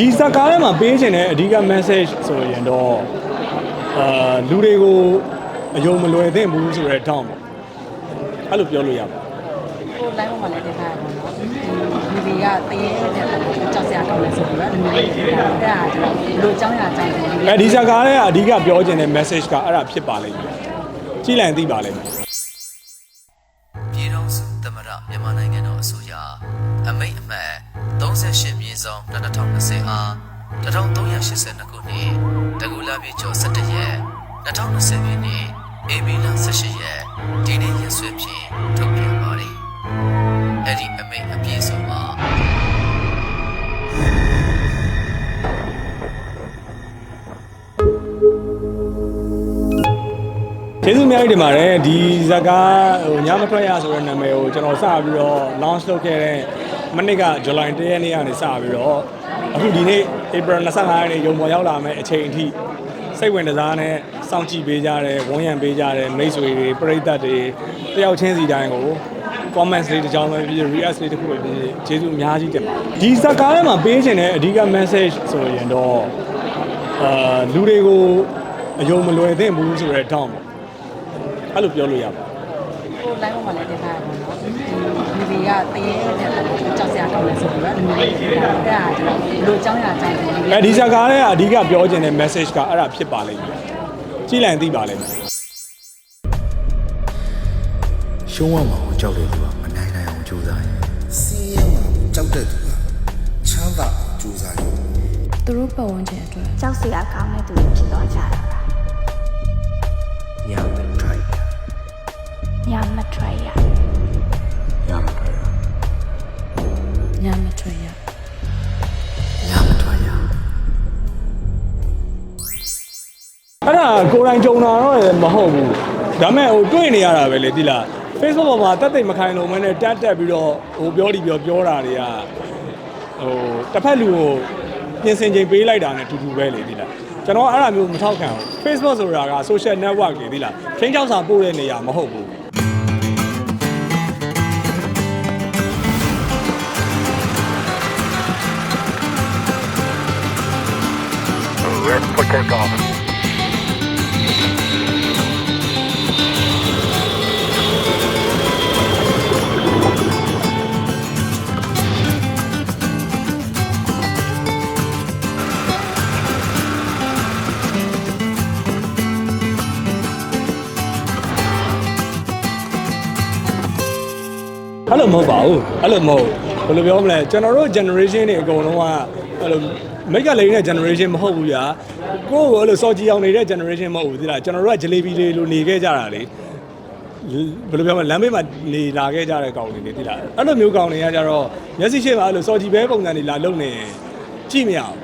ဒီဇက်ကားထဲမှာပေးခြင်းတဲ့အဓိက message ဆိုရင်တော့အာလူတွေကိုအယုံမလွယ်သင့်ဘူးဆိုတဲ့တောင်းပေါ့အဲ့လိုပြောလို့ရပါတယ်ကို line ပေါ်မှာလည်းတင်ထားရပါတော့ဒီဒီကတရေတဲ့ကြောက်စရာကောင်းလဲဆိုတော့ဒီလိုလေးတင်ထားအဲ့ဒါကျတော့လူအကြောင်းအရာအကြောင်းတွေအဲဒီဇက်ကားထဲကအဓိကပြောခြင်းတဲ့ message ကအဲ့ဒါဖြစ်ပါလိမ့်မယ်ကြည်လည်သိပါလိမ့်မယ် 2020အား1382ခုနှစ်တကူလာပြည်ကျော်17ရက်2020ခုနှစ်ဧပြီလ18ရက်ဒီနေ့ရက်စွဲဖြင့်ထုတ်ပြန်ပါတယ်။အဲ့ဒီအမိန့်အပြည့်စုံမှာကျေးဇူးအများကြီးတင်ပါတယ်ဒီဇက်ကားဟိုညမထွက်ရဆိုတဲ့နာမည်ကိုကျွန်တော်စပြီးတော့ launch လုပ်ခဲ့တဲ့မနစ်က July 1ရက်နေ့ကနေစပြီးတော့ အခုဒီနေ့ April 25ရက်နေ့ရုံပေါ်ရောက်လာမယ့်အချိန်အထိစိတ်ဝင်စားနဲ့စောင့်ကြည့်ပေးကြတယ်ဝန်ရံပေးကြတယ်မိတ်ဆွေတွေပရိသတ်တွေတယောက်ချင်းစီတိုင်းကို comments လေးတစ်ကြောင်းပဲဖြစ်ဖြစ် react လေးတစ်ခုပဲဖြစ်ဖြစ်ကျေးဇူးအများကြီးတင်ပါတယ်ဒီဇက်ကားထဲမှာပေးခြင်းတဲ့အဓိက message ဆိုရင်တော့အာလူတွေကိုအယုံမလွယ်သင့်ဘူးဆိုတဲ့တောင်းပေါ့အဲ့လိုပြောလို့ရပါ တယ်ကို line ပေါ်မှာလည်းတင်ထားရပါတော့ဒီဒီကတရေတဲ့ကြောက်စရာကောင်းလဲဆိုတော့ဒီလိုလေးတင်ထားအဲ့ဒါကျတော့လူအကြောင်းအရာအကြောင်းတွေအဲဒီဇာကားထဲကအဓိကပြောခြင်းတဲ့ message ကအဲ့ဒါဖြစ်ပါလိမ့်မယ်ကြည်လည်သိပါလိမ့်မယ်ရှုံးရမှာကိုကြောက်တဲ့သူကမနိုင်နိုင်အောင်ကြိုးစားရင်စီးရဲမှာကြောက်တဲ့သူကချမ်းသာအောင်ကြိုးစားတယ်သူတို့ပတ်ဝန်းကျင်အတွက်ကြောက်စရာကောင်းတဲ့သူတွေဖြစ်သွားကြတာ ကိုယ်တိုင်ကြုံတာတော့လည်းမဟုတ်ဘူးဒါပေမဲ့ဟိုတွေ့နေရတာပဲလေဒီလား Facebook ပေါ်မှာတက်သိမ့်မခိုင်လုံးမနဲ့တက်တက်ပြီးတော့ဟိုပြောဒီပြောပြောတာတွေကဟိုတစ်ဖက်လူကိုပြင်ဆင်ချိန်ပေးလိုက်တာနဲ့တူတူပဲလေဒီလားကျွန်တော်အဲ့ဒါမျိုးမထောက်ခံဘူး Facebook ဆိုတာက social network လေဒီလားချင်းချောက်စာပို့တဲ့နေရာမဟုတ်ဘူး အဲ့လိုမဟုတ်ပါဘူးအဲ့လိုမဟုတ်ဘယ်လိုပြောမလဲကျွန်တော်တို့ generation တွေအကုန်လုံးကအဲ့လိုမိတ်ကလေးနဲ့ generation မဟုတ်ဘူးဗျာကိုယ့်ကိုအဲ့လိုစော်ကြီးအောင်နေတဲ့ generation မဟုတ်ဘူးသိလားကျွန်တော်တို့က jalebi လေးလိုနေခဲ့ကြတာလေဘယ်လိုပြောမလဲလမ်းဘေးမှာနေလာခဲ့ကြတဲ့ကောင်တွေလေသိလားအဲ့လိုမျိုးကောင်တွေကကြတော့မျက်စိရှိမှအဲ့လိုစော်ကြီးပဲပုံစံတွေလာလုံနေကြည့်မရအောင်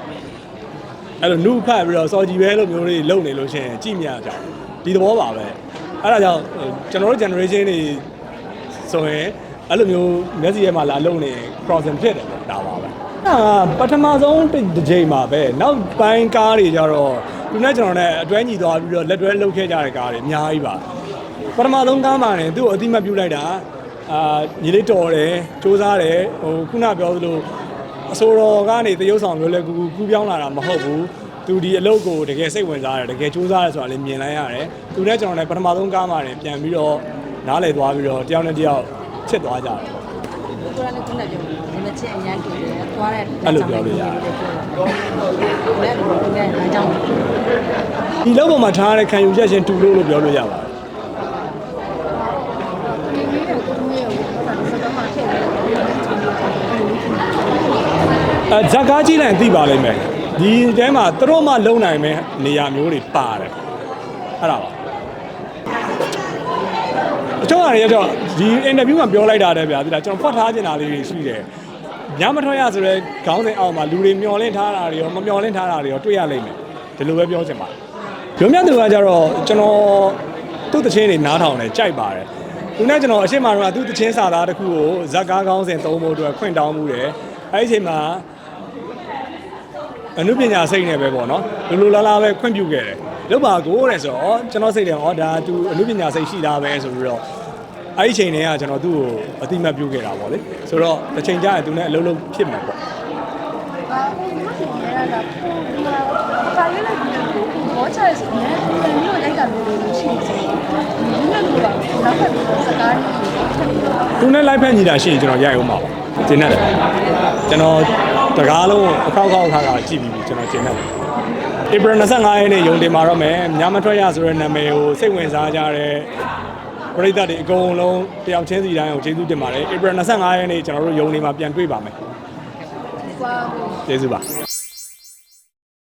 အဲ့လိုနုဖတ်ပြီးတော့စော်ကြီးပဲလိုမျိုးတွေလုံနေလို့ရှိရင်ကြည့်မရကြအောင်ဒီသဘောပါပဲအဲ့ဒါကြောင့်ကျွန်တော်တို့ generation တွေဆိုရင် အဲ့လိုမျိုးမျက်စိထဲမှာလာလုံနေ crossing ဖြစ်တယ်ပေါ့ဒါပါပဲအဲ့ဒါကပထမဆုံးတစ်ချိန်မှာပဲနောက်ပိုင်းကားတွေကြတော့သူနဲ့ကျွန်တော်နဲ့အတွဲညီသွားပြီးတော့လက်တွဲလှုပ်ခဲ့ကြတဲ့ကားတွေအများကြီးပါပထမဆုံးကားမှာねသူ့ကိုအတိမတ်ပြုလိုက်တာအာညီလေးတော်တယ်စူးစားတယ်ဟိုခုနပြောသလိုအစိုးရကနေတရုပ်ဆောင်လွယ်လွယ်ကူကူကူးပြောင်းလာတာမဟုတ်ဘူးသူဒီအလုပ်ကိုတကယ်စိတ်ဝင်စားတယ်တကယ်စူးစားတယ်ဆိုတာလည်းမြင်လိုက်ရတယ်သူနဲ့ကျွန်တော်နဲ့ပထမဆုံးကားမှာねပြန်ပြီးတော့နားလည်သွားပြီးတော့တယောက်နဲ့တယောက် ချစ်သွားကြတယ်ကိုရလည်းခုနကပြောတယ်ဒီမချစ်အញ្ញမ်းတူတယ်သွားတဲ့အဲ့လိုပြောလို့ရတယ်လည်းဒီကလမ်းကြောင်းဒီလောက်ပေါ်မှာထားရတဲ့ခံယူချက်ချင်းတူလို့လို့ပြောလို့ရပါတယ်အဲဇက်ကားကြီးလိုက်သိပါလိမ့်မယ်ဒီတဲမှာသူတို့မှလုံနိုင်မယ်နေရာမျိုးတွေပါတယ်အဲ့ဒါပါ အချို့အရာတွေကတော့ဒီအင်တာဗျူးမှာပြောလိုက်တာတည်းဗျာဒီလားကျွန်တော်ဖွက်ထားချင်တာလေးတွေရှိတယ်ညမထွက်ရဆိုတော့ခေါင်းစဉ်အောက်မှာလူတွေမျောလင့်ထားတာတွေရောမမျောလင့်ထားတာတွေရောတွေ့ရလိမ့်မယ်ဒီလိုပဲပြောချင်ပါတယ်ရုံမြတ်သူကကြတော့ကျွန်တော်သူ့တချင်းတွေနားထောင်တယ်ကြိုက်ပါတယ်သူနဲ့ကျွန်တော်အရှိမတော့သူ့တချင်းစာသားတစ်ခုကိုဇက်ကားကောင်းစဉ်သုံးဖို့အတွက်ခွင့်တောင်းမှုတယ်အဲ့ဒီအချိန်မှာအနုပညာစိတ်နဲ့ပဲပေါ့နော်လူလူလားလားပဲခွင့်ပြုခဲ့တယ် လောက်ပါကိုတဲ့ဆိုတော့ကျွန်တော်စိတ်တယ်ဟောဒါ तू အနုပညာစိတ်ရှိတာပဲဆိုပြီးတော့အဲ့ဒီချိန်တည်းကကျွန်တော်သူ့ကိုအတိမတ်ပြုခဲ့တာပေါ့လေဆိုတော့တစ်ချိန်ကျရင် तू နဲ့အလုံးလုံးဖြစ်မှာပေါ့ဘာလို့မဖြစ်လဲကကိုဒီမှာပါရွေးလိုက်ပြီးတော့ဘောချရဲဆိုရင်ပြန်ပြီးတော့လိုက်တာမျိုးတွေရှိနေတယ်ဒီနေ့ကနောက်ထပ်ပြီးတော့စကားတွေထပ်ပြီးတော့သူနဲ့လိုက်ဖက်ညီတာရှိရင်ကျွန်တော်ရိုက်အောင်ပါပါကျင်းတယ်ကျွန်တော်တကားလုံးအခောက်ခောက်ခါခါကြည့်ပြီးပြီကျွန်တော်ကျင်းတယ် ဧပြီ25ရက်နေ့ရုံတင်มาတော့မယ်ညမထွက်ရဆိုတဲ့နာမည်ကိုစိတ်ဝင်စားကြတဲ့ပရိသတ်တွေအကုန်လုံးတယောက်ချင်းစီတိုင်းကိုကျေးဇူးတင်ပါတယ်ဧပြီ25ရက်နေ့ကျွန်တော်တို့ရုံနေမှာပြန်တွေ့ပါမယ်ဟိုကျေးဇူးပါ